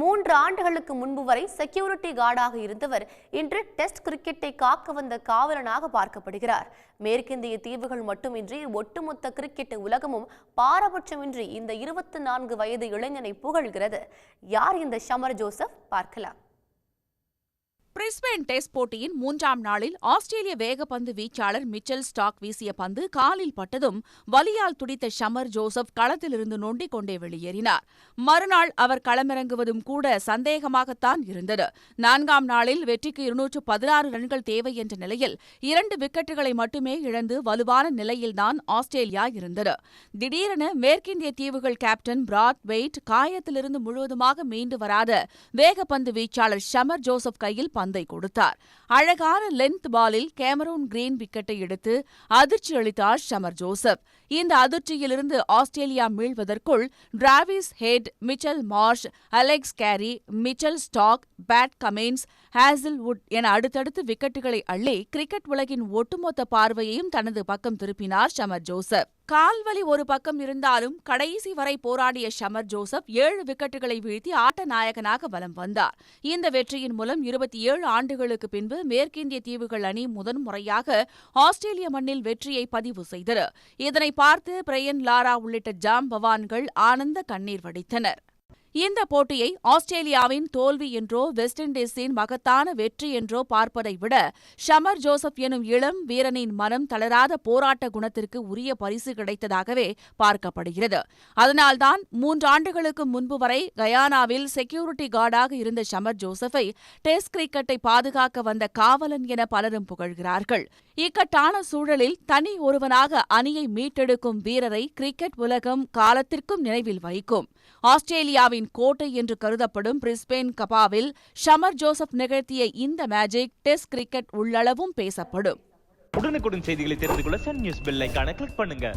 மூன்று ஆண்டுகளுக்கு முன்பு வரை செக்யூரிட்டி கார்டாக இருந்தவர் இன்று டெஸ்ட் கிரிக்கெட்டை காக்க வந்த காவலனாக பார்க்கப்படுகிறார். மேற்கிந்திய தீவுகள் மட்டுமின்றி ஒட்டுமொத்த கிரிக்கெட் உலகமும் பாரபட்சமின்றி இந்த இருபத்தி நான்கு வயது இளைஞனை புகழ்கிறது. யார் இந்த ஷமர் ஜோசப்? பார்க்கலாம். பிரிஸ்பேன் டெஸ்ட் போட்டியின் மூன்றாம் நாளில் ஆஸ்திரேலிய வேகப்பந்து வீச்சாளர் மிச்சல் ஸ்டாக் வீசிய பந்து காலில் பட்டதும் வலியால் துடித்த ஷமர் ஜோசப் களத்திலிருந்து நொண்டிக் கொண்டே வெளியேறினார். மறுநாள் அவர் களமிறங்குவதும் கூட சந்தேகமாகத்தான் இருந்தது. நான்காம் நாளில் வெற்றிக்கு இருநூற்று பதினாறு ரன்கள் தேவை என்ற நிலையில் இரண்டு விக்கெட்டுகளை மட்டுமே இழந்து வலுவான நிலையில்தான் ஆஸ்திரேலியா இருந்தது. திடீரென மேற்கிந்திய தீவுகள் கேப்டன் பிராட் வெயிட் காயத்திலிருந்து முழுவதுமாக மீண்டு வராத வேகப்பந்து வீச்சாளர் ஷமர் ஜோசப் கையில் பந்தை கொடுத்தார். அழகான லென்த் பாலில் கேமரூன் கிரீன் விக்கெட்டை எடுத்து அதிர்ச்சி அளித்தார் ஷமர் ஜோசப். இந்த அதிர்ச்சியிலிருந்து Australia மீள்வதற்குள் Travis Head Mitchell Marsh Alex Carey Mitchell Starc Pat Cummins Hazlewood என அடுத்தடுத்து விக்கெட்டுகளை அள்ளி கிரிக்கெட் உலகின் ஒட்டுமொத்த பார்வையையும் தனது பக்கம் திருப்பினார் ஷமர் ஜோசப். கால்வலி ஒரு பக்கம் இருந்தாலும் கடைசி வரை போராடிய ஷமர் ஜோசப் ஏழு விக்கெட்டுகளை வீழ்த்தி ஆட்ட நாயகனாக வலம் வந்தார். இந்த வெற்றியின் மூலம் இருபத்தி ஏழு ஆண்டுகளுக்கு பின்பு மேற்கிந்திய தீவுகள் அணி முதன்முறையாக ஆஸ்திரேலிய மண்ணில் வெற்றியை பதிவு செய்தது இதனை பார்த்து பிரையன் லாரா உள்ளிட்ட ஜாம் பவான்கள் ஆனந்த கண்ணீர் வடித்தனர். இந்த போட்டியை ஆஸ்திரேலியாவின் தோல்வி என்றோ வெஸ்ட் இண்டீஸின் மகத்தான வெற்றி என்றோ பார்ப்பதை விட ஷமர் ஜோசப் எனும் இளம் வீரனின் மனம் தளராத போராட்ட குணத்திற்கு உரிய பரிசு கிடைத்ததாகவே பார்க்கப்படுகிறது. அதனால்தான் மூன்றாண்டுகளுக்கு முன்பு வரை கயானாவில் செக்யூரிட்டி கார்டாக இருந்த ஷமர் ஜோசஃபை டெஸ்ட் கிரிக்கெட்டை பாதுகாக்க வந்த காவலன் என பலரும் புகழ்கிறார்கள். இக்கட்டான சூழலில் தனி ஒருவனாக அணியை மீட்டெடுக்கும் வீரரை கிரிக்கெட் உலகம் காலத்திற்கும் நினைவில் வைக்கும். ஆஸ்திரேலியாவின் கோட்டை என்று கருதப்படும் பிரிஸ்பெயின் கபாவில் ஷமர் ஜோசப் நிகழ்த்திய இந்த மேஜிக் டெஸ்ட் கிரிக்கெட் உள்ளளவும் பேசப்படும். உடனுக்குடன் செய்திகளை தெரிந்து கொள்ள சன் நியூஸ் பெல் ஐகானை கிளிக் பண்ணுங்க.